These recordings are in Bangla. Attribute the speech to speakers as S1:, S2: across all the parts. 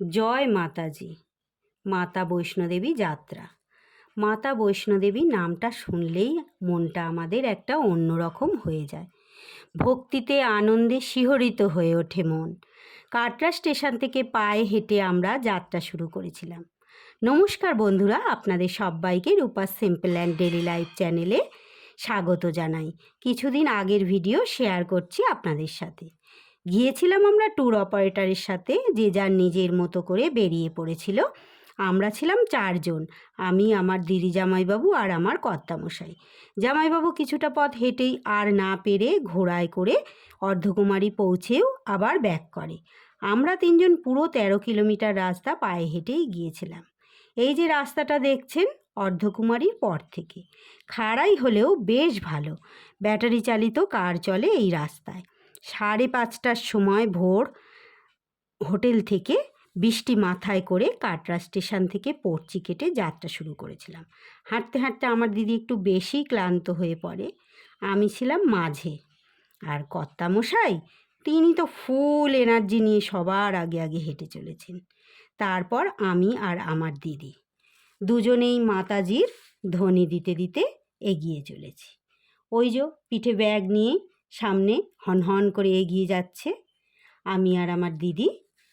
S1: জয় মাতাজি। মাতা বৈষ্ণোদেবী যাত্রা। মাতা বৈষ্ণোদেবী নামটা শুনলেই মনটা আমাদের একটা অন্যরকম হয়ে যায়। ভক্তিতে আনন্দে শিহরিত হয়ে ওঠে মন। কাটরা স্টেশন থেকে পায়ে হেঁটে আমরা যাত্রা শুরু করেছিলাম। নমস্কার বন্ধুরা, আপনাদের সবাইকে রূপার সিম্পল অ্যান্ড ডেলি লাইফ চ্যানেলে স্বাগত জানাই। কিছুদিন আগের ভিডিও শেয়ার করছি আপনাদের সাথে। গিয়েছিলাম আমরা ট্যুর অপারেটরের সাথে, যে যার নিজের মতো করে বেরিয়ে পড়েছিল। আমরা ছিলাম চারজন আমি, আমার দিদি জামাইবাবু আর আমার কর্তামশাই। জামাইবাবু কিছুটা পথ হেঁটেই আর না পেরে ঘোড়ায় করে অর্ধকুমারী পৌঁছেও আবার ব্যাক করে। আমরা তিনজন পুরো তেরো কিলোমিটার রাস্তা পায়ে হেঁটেই গিয়েছিলাম। এই যে রাস্তাটা দেখছেন অর্ধকুমারীর পর থেকে। খাড়াই হলেও বেশ ভালো। ব্যাটারি চালিত কার চলে এই রাস্তায়। সাড়ে পাঁচটার সময় ভোর হোটেল থেকে বৃষ্টি মাথায় করে কাটরা স্টেশন থেকে পড়চি কেটে যাত্রা শুরু করেছিলাম। হাঁটতে হাঁটতে আমার দিদি একটু বেশি ক্লান্ত হয়ে পড়ে। আমি ছিলাম মাঝে। আর কর্তামশাই, তিনি তো ফুল এনার্জি নিয়ে সবার আগে আগে হেঁটে চলেছেন। তারপর আমি আর আমার দিদি দুজনেই মাতাজির ধ্বনি দিতে দিতে এগিয়ে চলেছি। ওই যে পিঠে ব্যাগ নিয়ে সামনে হনহন করে এগিয়ে যাচ্ছে। আমি আর আমার দিদি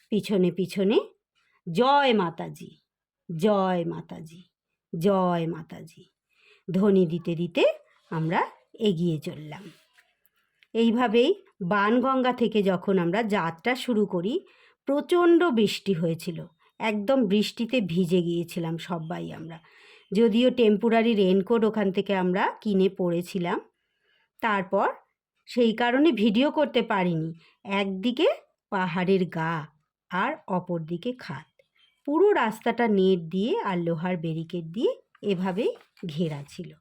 S1: পিছনে পিছনে, জয় মাতাজি জয় মাতাজি জয় মাতাজি। ধ্বনি দিতে দিতে আমরা এগিয়ে চললাম। এইভাবেই বানগঙ্গা থেকে যখন আমরা যাত্রা শুরু করি, প্রচণ্ড বৃষ্টি হয়েছিল। একদম বৃষ্টিতে ভিজে গিয়েছিলাম সবাই আমরা। যদিও টেম্পোরারি রেনকোট ওখান থেকে আমরা কিনে পড়েছিলাম। তারপর সেই কারণে ভিডিও করতে পারিনি। একদিকে পাহাড়ের গা আর অপর দিকে খাত। পুরো রাস্তাটা নেট দিয়ে আর লোহার ব্যারিকেড দিয়ে এভাবেই ঘেরা ছিল।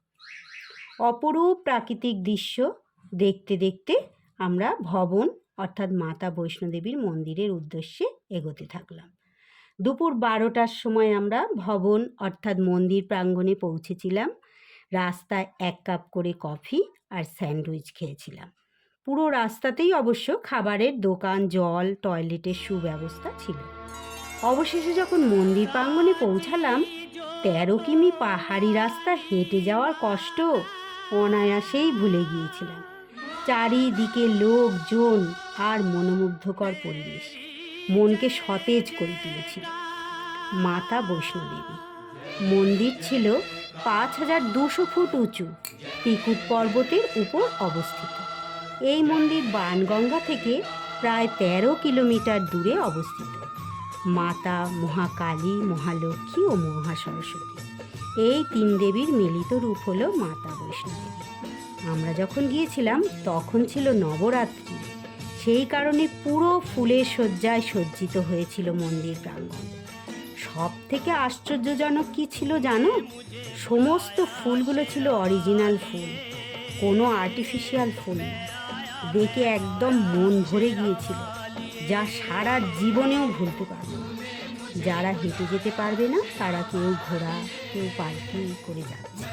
S1: অপরূপ প্রাকৃতিক দৃশ্য দেখতে দেখতে আমরা ভবন অর্থাৎ মাতা বৈষ্ণোদেবীর মন্দিরের উদ্দেশ্যে এগোতে থাকলাম। দুপুর বারোটার সময় আমরা ভবন অর্থাৎ মন্দির প্রাঙ্গণে পৌঁছেছিলাম। রাস্তায় এক কাপ করে কফি আর স্যান্ডউইচ খেয়েছিলাম। পুরো রাস্তাতেই অবশ্য খাবারের দোকান, জল, টয়লেটের সুব্যবস্থা ছিল। অবশেষে যখন মন্দির প্রাঙ্গণে পৌঁছালাম, তেরো কিমি পাহাড়ি রাস্তা হেঁটে যাওয়ার কষ্ট অনায়াসেই ভুলে গিয়েছিলাম। চারিদিকে লোকজন আর মনোমুগ্ধকর পরিবেশ। মনকে সতেজ করে তুলেছিল। মাতা বৈষ্ণোদেবী। মন্দির ছিল পাঁচ হাজার দুশো ফুট উঁচু। পিকুট পর্বতের উপর অবস্থিত। এই মন্দির বানগঙ্গা থেকে প্রায় তেরো কিলোমিটার দূরে অবস্থিত। মাতা মহাকালী, মহালক্ষ্মী ও মহাসরস্বতী। এই তিন দেবীর মিলিত রূপ হলো মাতা বৈষ্ণোদেবী আমরা যখন গিয়েছিলাম, তখন ছিল নবরাত্রি। সেই কারণে পুরো ফুলের শয্যায় সজ্জিত হয়েছিল মন্দির প্রাঙ্গণ। সব থেকে আশ্চর্যজনক কী ছিল জানো? সমস্ত ফুলগুলো ছিল অরিজিনাল ফুল, কোনো আর্টিফিশিয়াল ফুল না। দেখে একদম মন ভরে গিয়েছিল, যা সারা জীবনেও ভুলতে পারবে যারা হেঁটে যেতে পারবে না, তারা কেউ ঘোড়া, কেউ পার্কিং করে যাচ্ছে।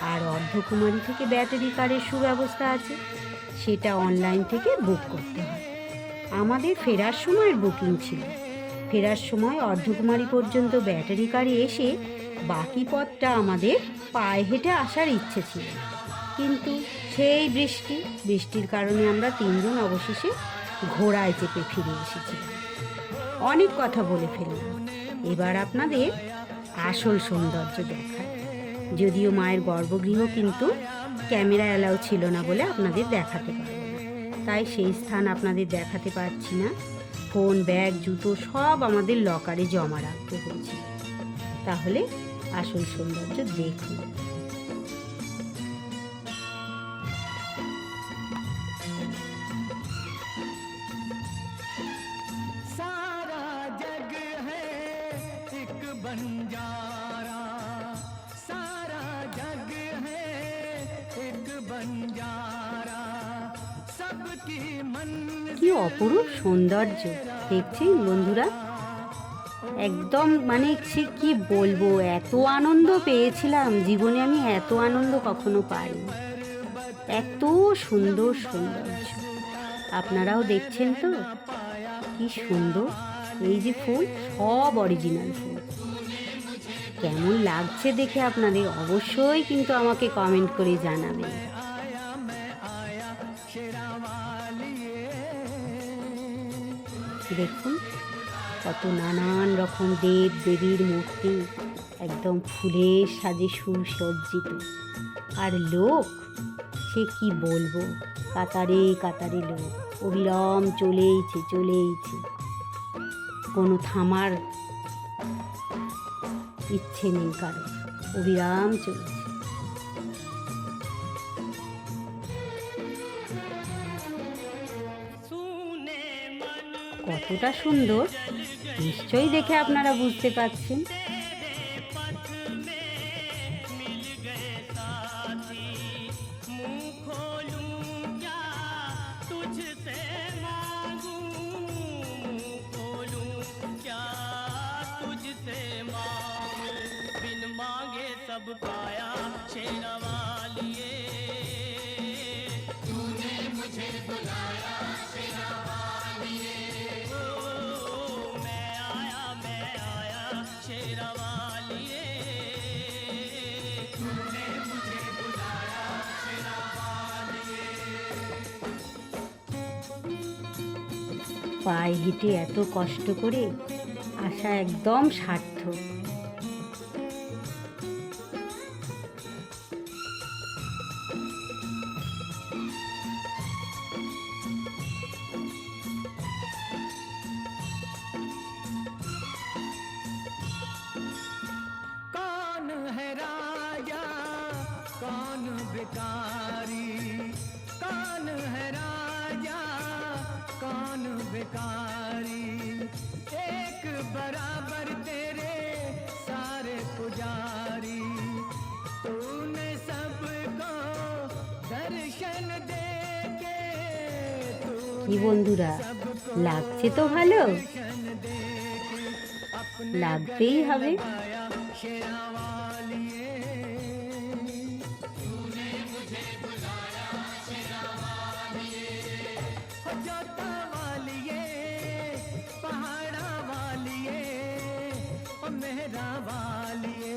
S1: আর অর্ধকুমারী থেকে ব্যাটারি কারের সুব্যবস্থা আছে, সেটা অনলাইন থেকে বুক করতে হয়। আমাদের ফেরার সময়ের বুকিং ছিল। ফেরার সময় অর্ধকুমারী পর্যন্ত ব্যাটারি কারে এসে বাকি পথটা আমাদের পায়ে হেঁটে আসার ইচ্ছে ছিল। কিন্তু সেই বৃষ্টি, বৃষ্টির কারণে আমরা তিনজন অবশেষে ঘোড়ায় চেপে ফিরে এসেছিলাম অনেক কথা বলে ফেললাম। এবার আপনাদের আসল সৌন্দর্য দেখায় যদিও মায়ের গর্ভগৃহ কিন্তু ক্যামেরা অ্যালাউ ছিল না বলে আপনাদের দেখাতে পারব না। তাই সেই স্থান আপনাদের দেখাতে পারছি না। ফোন, ব্যাগ, জুতো সব আমাদের লকারে জমা রাখতে হয়েছে। তাহলে আসল সৌন্দর্য দেখুন।
S2: बंजारा सारा जग है एक बंजारा सबकी मन
S1: কি অপরূপ সৌন্দর্য দেখছেন বন্ধুরা একদম মানে সে কি বলবো এত আনন্দ পেয়েছিলাম জীবনে আমি এত আনন্দ কখনো পাইনি এত সুন্দর সৌন্দর্য আপনারাও দেখছেন তো কি সুন্দর এই যে ফুল সব অরিজিনাল ফুল কেমন লাগছে দেখে আপনাদের অবশ্যই কিন্তু আমাকে কমেন্ট করে জানাবেন। দেখুন, কত নানান রকম দেব দেবীর মূর্তি, একদম ফুলের সাজে সুসজ্জিত। আর লোক, সে কি বলব? কাতারে কাতারে লোক, অবিরাম চলেইছে চলেইছে। কোনো থামার ইচ্ছে নেই কারও। অবিরাম চলেছে। কতটা সুন্দর নিশ্চয়ই দেখে আপনারা বুঝতে পারছেন।
S2: सब पाया शेरवालिए तूने मुझे बुलाया शेरवालिए ओ मैं आया मैं आया शेरवालिए तूने मुझे बुलाया
S1: পায়ে হেঁটে এত কষ্ট করে আসা একদম সার্থক কি বন্ধুরা লাগছে তো ভালো লাগতেই হবে
S2: आया शेरा वालिए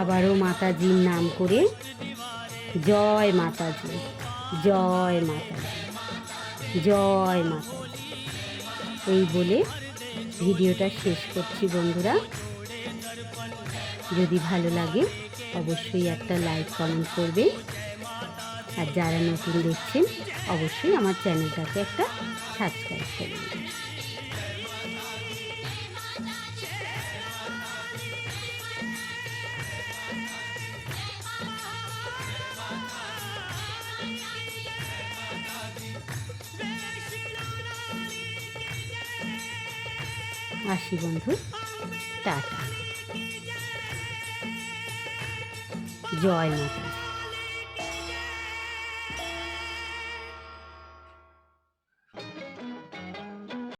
S1: আবারও মাতাজির নাম করে জয় মাতাজি জয় মাতাজি জয় মাতাজি। এই বলে ভিডিওটা শেষ করছি বন্ধুরা। যদি ভালো লাগে অবশ্যই একটা লাইক, কমেন্ট করবে। আর যারা নতুন দেখছেন, অবশ্যই আমার চ্যানেলটাকে একটা সাবস্ক্রাইব করে আসি বন্ধু। টাটা। জয় মাতা।